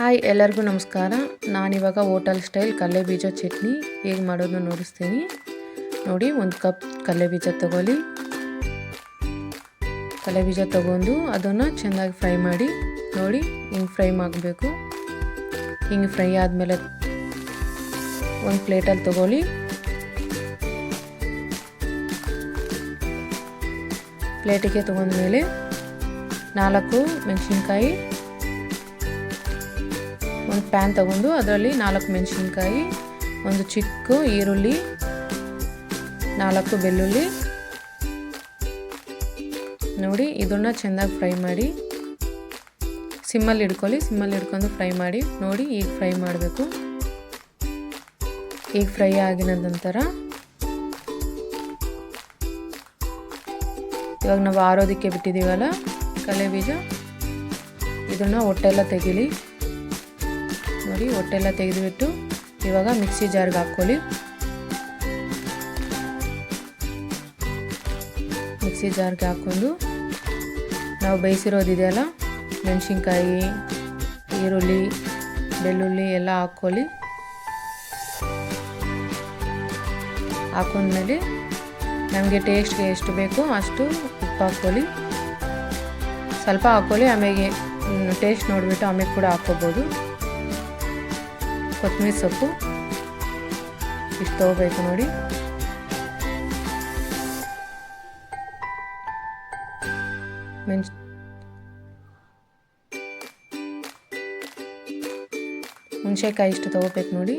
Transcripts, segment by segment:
Hi, ಎಲ್ಲರಿಗೂ ನಮಸ್ಕಾರ. ನಾನಿವಾಗ ಹೋಟೆಲ್ ಸ್ಟೈಲ್ ಕಲ್ಲೆ ಬೀಜ ಚಟ್ನಿ ಹೇಗೆ ಮಾಡೋದನ್ನ ನೋಡಿಸ್ತೀನಿ. ನೋಡಿ, ಒಂದು ಕಪ್ ಕಲ್ಲೆ ಬೀಜ ತಗೊಳ್ಳಿ. ಕಲ್ಲೆ ಬೀಜ ತಗೊಂಡು ಅದನ್ನು ಚೆನ್ನಾಗಿ ಫ್ರೈ ಮಾಡಿ, ನೋಡಿ, ಹಿಂಗೆ ಫ್ರೈ ಮಾಡಬೇಕು. ಹಿಂಗೆ ಫ್ರೈ ಆದಮೇಲೆ ಒಂದು ಪ್ಲೇಟಲ್ಲಿ ತಗೊಳ್ಳಿ. ಪ್ಲೇಟಿಗೆ ತಗೊಂಡ್ಮೇಲೆ ನಾಲ್ಕು ಮೆಣಸಿನ್ಕಾಯಿ ಒಂದು ಪ್ಯಾನ್ ತಗೊಂಡು ಅದರಲ್ಲಿ ನಾಲ್ಕು ಮೆಣಸಿನ್ಕಾಯಿ, ಒಂದು ಚಿಕ್ಕ ಈರುಳ್ಳಿ, ನಾಲ್ಕು ಬೆಳ್ಳುಳ್ಳಿ. ನೋಡಿ, ಇದನ್ನು ಚೆನ್ನಾಗಿ ಫ್ರೈ ಮಾಡಿ. ಸಿಮ್ಮಲ್ಲಿ ಇಡ್ಕೊಳ್ಳಿ ಸಿಮ್ಮಲ್ಲಿ ಇಡ್ಕೊಂಡು ಫ್ರೈ ಮಾಡಿ. ನೋಡಿ, ಈಗ ಫ್ರೈ ಮಾಡಬೇಕು. ಈಗ ಫ್ರೈ ಆಗಿದ ನಂತರ ಇವಾಗ ನಾವು ಆರೋದಕ್ಕೆ ಬಿಟ್ಟಿದ್ದೀವಲ್ಲ ಕಲೆ ಬೀಜ, ಇದನ್ನು ಹೊಟ್ಟೆಲ್ಲ ತೆಗೀಲಿ. ನೋಡಿ, ಹೊಟ್ಟೆಲ್ಲ ತೆಗೆದುಬಿಟ್ಟು ಇವಾಗ ಮಿಕ್ಸಿ ಜಾರ್ಗೆ ಹಾಕ್ಕೊಳ್ಳಿ. ಮಿಕ್ಸಿ ಜಾರ್ಗೆ ಹಾಕ್ಕೊಂಡು ನಾವು ಬೇಯಿಸಿರೋದಿದೆಯಲ್ಲ ಮೆಣಸಿನ್ಕಾಯಿ, ಈರುಳ್ಳಿ, ಬೆಳ್ಳುಳ್ಳಿ ಎಲ್ಲ ಹಾಕ್ಕೊಳ್ಳಿ. ಹಾಕೊಂಡ್ಮೇಲೆ ನಮಗೆ ಟೇಸ್ಟ್ಗೆ ಎಷ್ಟು ಬೇಕೋ ಅಷ್ಟು ಉಪ್ಪು ಹಾಕ್ಕೊಳ್ಳಿ. ಸ್ವಲ್ಪ ಹಾಕ್ಕೊಳ್ಳಿ ಆಮೇಲೆ ಟೇಸ್ಟ್ ನೋಡಿಬಿಟ್ಟು ಆಮೇಲೆ ಕೂಡ ಹಾಕ್ಕೋಬೋದು. ಕೊತ್ತಂಬರಿ ಸೊಪ್ಪು. ಇಷ್ಟು ತೊಗೋಬೇಕು ನೋಡಿ. ಮೆಣಸು ಹುಣಸೆಕಾಯಿ ಇಷ್ಟು ತಗೋಬೇಕು ನೋಡಿ.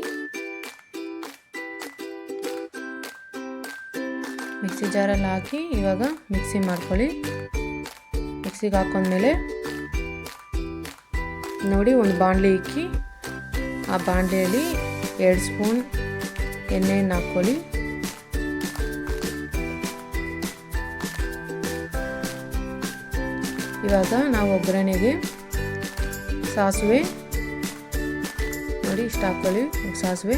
ಮಿಕ್ಸಿ ಜಾರಲ್ಲಿ ಹಾಕಿ ಇವಾಗ ಮಿಕ್ಸಿ ಮಾಡ್ಕೊಳ್ಳಿ. ಮಿಕ್ಸಿಗೆ ಹಾಕೊಂಡ್ಮೇಲೆ ನೋಡಿ ಒಂದು ಬಾಣಲಿ ಇಕ್ಕಿ ಆ ಬಾಣಲೆಯಲ್ಲಿ ಎರಡು ಸ್ಪೂನ್ ಎಣ್ಣೆಯನ್ನು ಹಾಕ್ಕೊಳ್ಳಿ. ಇವಾಗ ನಾವು ಒಗ್ಗರಣೆಗೆ ಸಾಸಿವೆ ನೋಡಿ ಇಷ್ಟು ಹಾಕ್ಕೊಳ್ಳಿ ಸಾಸಿವೆ.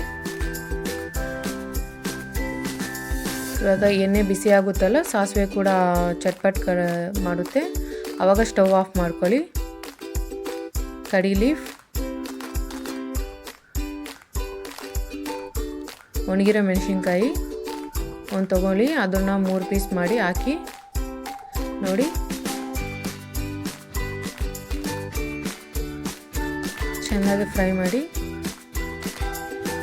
ಇವಾಗ ಎಣ್ಣೆ ಬಿಸಿ ಆಗುತ್ತಲ್ಲ ಸಾಸಿವೆ ಕೂಡ ಚಟ್ಪಟ್ ಕ ಮಾಡುತ್ತೆ. ಆವಾಗ ಸ್ಟವ್ ಆಫ್ ಮಾಡ್ಕೊಳ್ಳಿ. ಕಡಿ ಲೀಫ್. ಒಣಗಿರೋ ಮೆಣಸಿನ್ಕಾಯಿ ಒಂದು ತೊಗೊಳ್ಳಿ, ಅದನ್ನು ಮೂರು ಪೀಸ್ ಮಾಡಿ ಹಾಕಿ. ನೋಡಿ. ಚೆನ್ನಾಗಿ ಫ್ರೈ ಮಾಡಿ.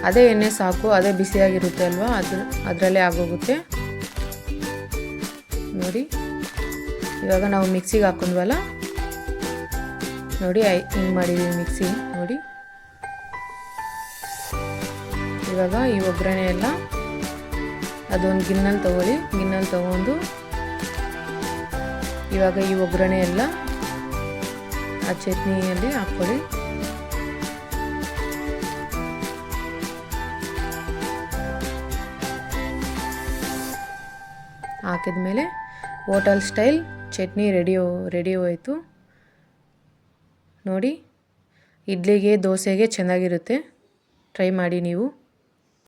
ಅದೇ ಎಣ್ಣೆ ಸಾಕು, ಅದೇ ಬಿಸಿಯಾಗಿರುತ್ತೆ ಅಲ್ವಾ? ಅದ್ರ ಅದರಲ್ಲೇ ಆಗೋಗುತ್ತೆ. ನೋಡಿ. ಇವಾಗ ನಾವು ಮಿಕ್ಸಿಗೆ ಹಾಕೊಂಡ್ವಲ್ಲ? ನೋಡಿ, ಐ ಹಿಂಗೆ ಮಾಡಿದ್ದೀವಿ ಮಿಕ್ಸಿ. ನೋಡಿ. ಇವಾಗ ಈ ಒಗ್ಗರಣೆ ಎಲ್ಲ ಅದೊಂದು ಗಿನ್ನಲ್ಲಿ ತೊಗೊಳ್ಳಿ. ಗಿನ್ನಲ್ಲಿ ತೊಗೊಂಡು ಇವಾಗ ಈ ಒಗ್ಗರಣೆ ಎಲ್ಲ ಆ ಚಟ್ನಿಯಲ್ಲಿ ಹಾಕ್ಕೊಳ್ಳಿ. ಹಾಕಿದ ಮೇಲೆ hotel style chutney ready ready ಹೋಯಿತು. ನೋಡಿ, ಇಡ್ಲಿಗೆ ದೋಸೆಗೆ ಚೆನ್ನಾಗಿರುತ್ತೆ. ಟ್ರೈ ಮಾಡಿ ನೀವು.